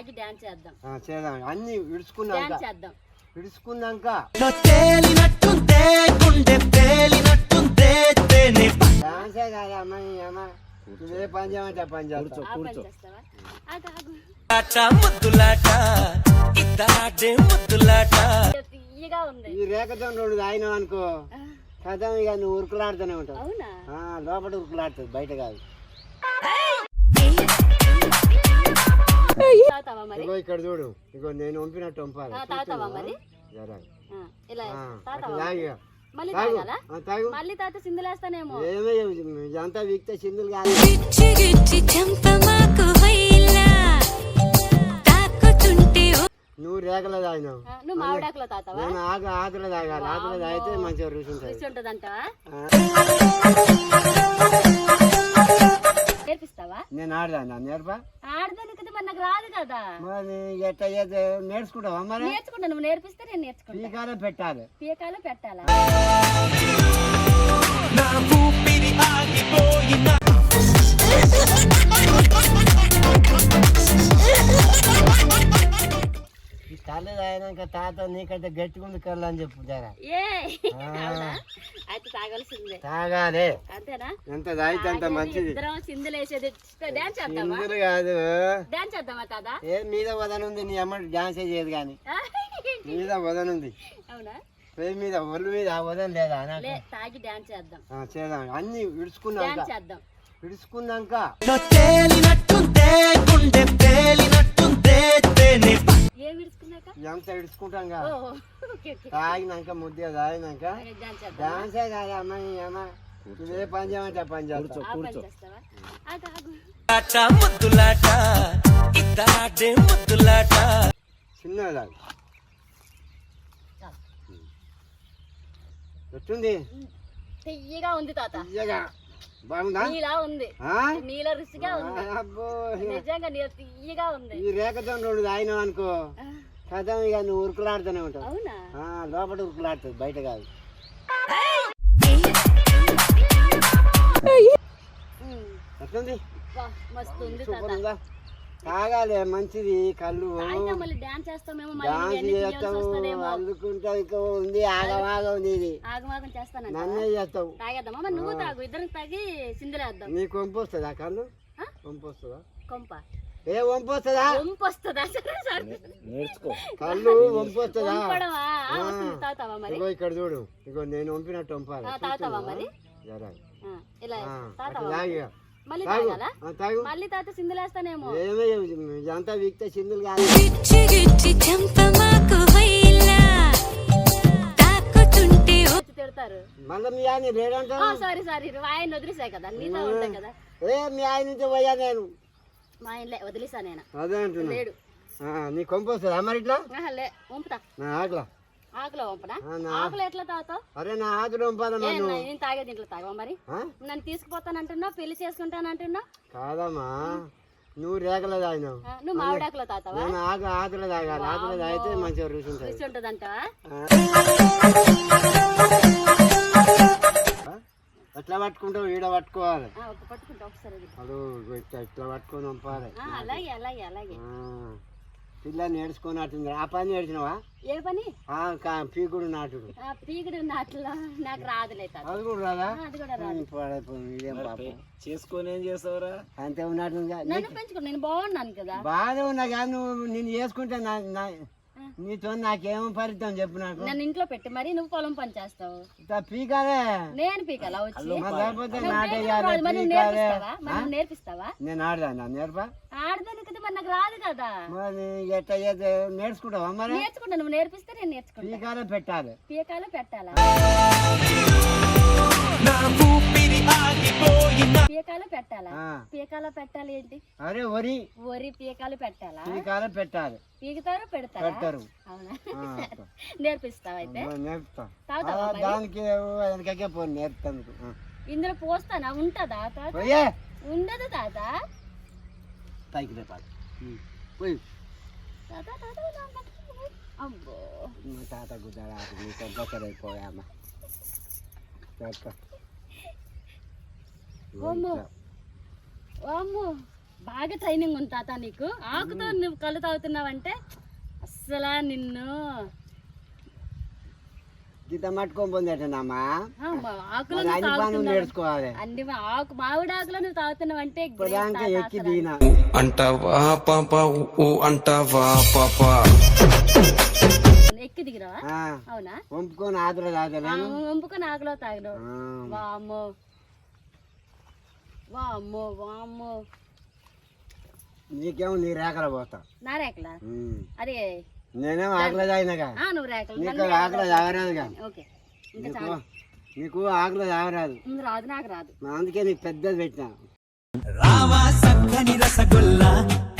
తాగి డాన్స్ చేద్దాం. ఆ, చేద్దాం. అన్ని విడుచుకున్నాక డాన్స్ చేద్దాం. విడుచుకున్నాక డాన్సే కాదు అమ్మాయి అమ్మ. ఇదే పని చేయమంటే ఆ పని చేస్తా ఆ పని చేస్తావా? ఆగు, ఆగు. ఆట ముద్దులాట ఇద్దరాడే ముద్దులాట. తీయగా ఉంది. ఈ రేఖతో రెండు తాగినావు అనుకో కథ ఇక నువ్వు ఉరుకులాడుతూనే ఉంటావు. అవునా? ఆ, లోపల ఉరుకులాడుతుంది బయట కాదు. మరి? ఇగో ఇక్కడ చూడు. ఇగో నేను వంపినట్టు వంపాలి. తాగుతావా మరి? జరా. ఇలా తాగుతావా. మళ్ళీ తాగు. తాగాలా? మళ్ళీ తాత సిందులేస్తానేమో ఏమీ ఇదంతా వీక్తే కాదు. నువ్వు రేఖలో తాగినావు. ఆ, నువ్వు మామిడాకులో తాతావా నేను ఆకు ఆకులో తాగాలి. ఆకులో తాగితే మంచిగా రుచి ఉంటుంది. రుచి నేర్పిస్తావా? నేను ఆడదాను? నేర్పా? ఆడదాని కదా మరి నాకు రాదు కదా. మరి ఎట్లా నేర్చుకుంటావా మరి? నేర్చుకుంటా నువ్వు నేర్పిస్తే నేను నేర్చుకుంటా. టీకాలో పెట్టాలి. పీకాలు పెట్టాలా? నా తాగినాక తాత నీకంటే గట్టిగా ఉంది కళ్ళు అని చెప్పు జరా. ఏ అవునా? అయితే తాగాల్సిందే. తాగాలి. అంతేనా? ఎంత తాగితే అంత మంచిది. చిందులు కాదు. డాన్స్ చేద్దామా తాదా ఏ మీద వదన ఉంది నీ అమ్మ డాన్స్ చేయదు కానీ. మీద వదన ఉంది. అవునా? పేరు మీద ఒళ్ళు మీద ఆ వదన లేదా నాకు? లే తాగి డాన్స్ చేద్దాం. ఆ, చేద్దాం. అన్ని విడుచుకున్నాక. చేద్దాం. విడుచుకున్నాక. ఓ కదా ఓకే ఓకే. తాగినాక ముద్ద తాగినాక డాన్స్ కాదు అమ్మాయి అమ్మ. ఇదే పని చేయమంటే పని చేస్తా ముద్దులాట ముద్దులాట. ఎట్టుంది? తెయ్యగా ఉంది తాత. బాగుందా? నీలా ఉంది. ఆ? నీల రుచిగా ఉంది. అబ్బో. నిజంగా నీ తీయగా ఉంది. ఈ రేఖతో రెండు తాగినావు అనుకో. కథ ఇక నువ్వు ఉరుకులాడుతూనే ఉంటావు. లోపల ఉరుకులాడుతుంది బయట కాదు. ఎట్లుంది? తాగాలి మంచిది కళ్ళు. డాన్స్ చేస్తావు అందుకుంటావు ఇంకా ఉంది ఆగమాగం ఉంది ఇది. నన్నే చేస్తావు. నువ్వు తాగు ఇద్దరం తాగి సిందులేద్దాం నీ కొంపు వస్తుందా కళ్ళు? కొంపు వస్తుందా? కొంప. ఏ వంపు వస్తుందా వంపు వస్తుందా సరే సరే కళ్ళు వంపు వస్తుందా ఇగో ఇక్కడ చూడు. ఇగో నేను వంపినట్టు వంపాలి. తాగుతావా మరి? ఇలా తాగుతావా. మళ్ళీ తాగాలా? తాత సిందులేస్తానేమో వీక్తే కాదు. మీ ఆయన లేడంటావు సారీ సారీ. ఆయన వదిలేసాయి కదా. నీతో ఉంటాయి కదా. ఏ మీ ఆయన నుంచి పోయా నేను? మా ఆయనలే వదిలేసా నేను. అదే అంటున్నా. లేడు. ఆ, నీ కొంపు వస్తుందా మరి ఇట్లా? లే వంపుతా. నా ఆకలా? ఆకులో వంపనా? ఆకులు ఎట్లా తాగుతావు? అరే నా ఆకులు నువ్వు నేను తాగేది ఇంట్లో తాగవా మరి? నన్ను తీసుకుపోతానంటున్నావు పెళ్ళి చేసుకుంటానంటున్నావు? కాదమ్మా. నువ్వు రేఖలో తాగినావు. నువ్వు మామిడాకులో తాగుతావా? నేను ఆకు ఆకులో తాగాలి. ఆకులో తాగితే మంచిగా రుచి ఉంటుంది. రుచి ఉంటదంటావా? ఎట్లా పట్టుకుంటావు? ఈడ పట్టుకోవాలి. అదో ఇట్లా ఇట్లా పట్టుకొని వంపాలి ఆ, అలాగే అలాగే అలాగే. ఆ. పిల్ల నేర్చుకొని అట్టుంది ఆ పని నేర్చినవా ఏ పని? ఆ, కా- పీకుడు నాటుడు. ఆ, పీకుడు నాట్లో నాకు రాదులే అది కూడా రాదా? ఆ, అది కూడా రాదు. ఉమ్, పాడైపోయింది. ఇదేం పాపం. చేసుకొని ఏం చేస్తావురా? అంతే ఉన్నట్టుందిగా నన్ను పెంచుకో నేను బాగున్నాను కదా. బాగానే ఉన్నా కానీ నువ్వు నేను చేసుకుంటే నా- నీతో నాకేమో ఫలితం చెప్పు నాకు. నన్ను ఇంట్లో పెట్టి మరి నువ్వు పొలం పని చేస్తావు. పీకాలే. నేను పీకలా? వచ్చి? మరి నేర్పిస్తావా? మరి నువ్వు నేర్పిస్తావా? నేను ఆడదాను? నేర్పా? ఆడదాని కదా మరి నాకు రాదు కదా. మరి ఎట్లా చేస్తే నేర్చుకుంటావా మరి? నేర్చుకుంటా నువ్వు నేర్పిస్తే నేను నేర్చుకుంటా. పీకాలే పెట్టాలి. పీకాలు పెట్టాలా? పీకాలు పెట్టాలా. పీకాలు పెట్టాలి ఏంటి? అరే వరి. వరి పీకాలు పెట్టాలా? పీకాలే పెట్టాలి. పీకుతారు పెడతారా? పెడతారు. నేర్పిస్తావా అయితే? దానికి వెనకకే పోను నేర్పుతాను ఇందులో పోస్తానా? ఉంటదా తాత? ఉండదు తాత. పైకి రేపాలి పోయి. తాత తాత. అబ్బో తాత గుడ్డాడు నీతో బొక్కరైపోయామా బాగా ట్రైనింగ్ ఉంది తాత నీకు. ఆకుతో నువ్వు కళ్ళు తాగుతున్నావంటే అస్సలా నిన్ను. గీత మట్టుకొని ఆకులో అన్ని తాగుతున్నావు ఆకు మామిడి ఆకులో నువ్వు ఇప్పటిదాకా తాత ఎక్కి అసలు. దిగిన. అంటావా పాపా ఊ అంటావా పాపా? ఎక్కి దిగిరావా? ఆ, అవునా? వంపుకొని ఆతులు ఆ, తాగలేను వంపుకొని ఆకులో తాగినావు. వామ్మో. వామ్మో వామ్మో. నీకేమో నీ రేఖలు పోతా. నా రేకలా ఉమ్. అదే నేనేమో ఆకలి తాగినగా. నువ్వు రేకలు నీకు ఆకలి తాగరాదుగా ఓకే. ఇంకా నీకు ఆకలి తాగరాదు. రాదు నాకు రాదు. అందుకే నీకు పెద్దది పెట్టినా. రావా సక్కని రసగుల్లా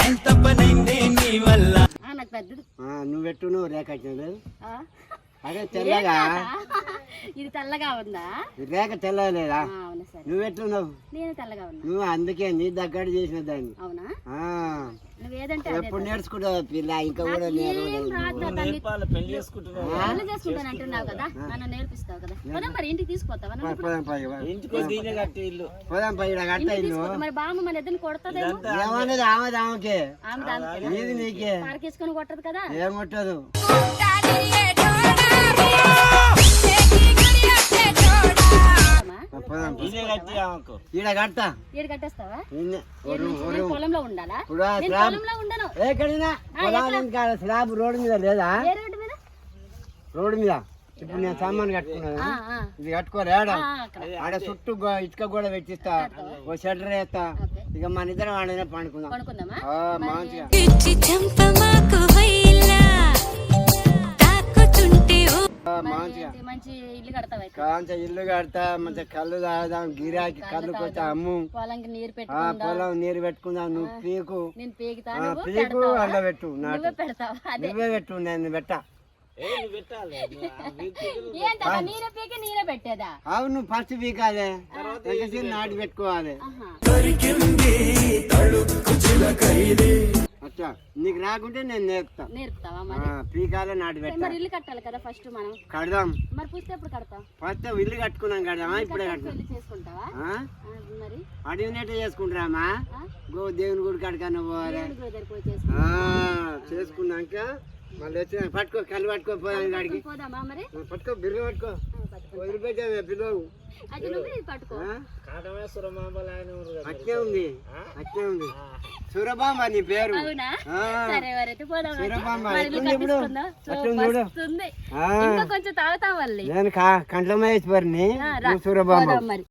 ఎంత పనైందే నీ వల్ల? ఆ, నాకు పెద్దది. ఆ, నువ్వు పెట్టు నువ్వు రేఖ? అదే తెల్లగా? ఇది తెల్లగా ఉందా? రేఖ తెల్లగా లేదా? ఆ, అవునా సరే. నువ్వు ఎట్లున్నావు? నేను తెల్లగా ఉన్నా. నువ్వు అందుకే నీ దగ్గర చేసిన దాన్ని. అవునా? ఆ, నువ్వు ఏదంటే అదే ఎప్పుడు నేర్చుకుంటావు పిల్ల? ఇంకా కూడా పెళ్ళి చేసుకుంటాను అంటున్నావు కదా. నన్ను నేర్పిస్తావు కదా. పోదాం మరి ఇంటికి తీసుకుపోతావా? పోదాం పై కట్ట ఇల్లు. మరి బామ్మ మన ఇద్దరిని ఏమన్నది ఆమెకే? ఆమె నీకే? పారకేసుకొని కొట్టదు కదా. ఏం కొట్టదు? ఈడ కడతా. ఈడు కట్టేస్తావా? పొలంలో ఉండాలా? స్లాబ్ పొలంలో ఉండను. ఎక్కడినా? పొలానికి కాదు, స్లాబ్ రోడ్డు మీద లేదా? ఏ రోడ్డు మీద? ఇప్పుడు నేను సామాన్ కట్టుకున్నాను. ఇది కట్టుకోలేడా ఆడ. చుట్టూ గో- ఇటుక కూడా పెట్టిస్తా. ఓ షట్టర్ వేస్తా. ఇక మన ఇద్దరం ఆడనే పండుకుందాం. మంచిగా మంచి ఇల్లు కడతావా ఇక్కడ? కాంచ ఇల్లు కడతా మంచిగా కళ్ళు తాగుదాం గిరాకి కళ్ళు కొట్టి అమ్ము. పొలంకి నీరు ఆ పెట్టుకుందా. పొలం నీరు పెట్టుకుందాం నువ్వు పీకు. నేను పీకుతా. పీకు? అండ పెట్టు నాటు. నువ్వే పెడతావా? అదే. నువ్వే పెట్టు నేను పెట్ట. ఏంటా నీరే పీకి నీరే పెట్టేదా? అవును ఫస్ట్ పీకాలే. నాటి పెట్టుకోవాలి. నీకు రాకుంటే నేను నేర్పుతా. నేర్పుతావా మరి? పీకాలే నాటి పెట్టా. మరి ఇల్లు కట్టాలి కదా ఫస్ట్ మనం? కడదాం. మరి పుస్తే ఎప్పుడు కడతావు? ఫస్ట్ ఇల్లు కట్టుకున్నాం కడదామా ఇప్పుడే పెళ్ళి చేసుకుంటావా? మరి? అడిగినట్టే చేసుకుంటారామా? గో దేవుని గుడి కడకన్నా పోవాలి. చేసుకున్నాక మళ్ళీ వచ్చిన పట్టుకో కళ్ళు పట్టుకో పోదాం కాడికి పోదామా మరి? ఆ, పట్టుకో బిర్రు పట్టుకో. పట్టుకో. ఆ? అట్లే ఉంది. అట్లే ఉంది. సురబాంబ నీ పేరు. నేను కా కంట్ల మహేశ్వరిని సురబాంబ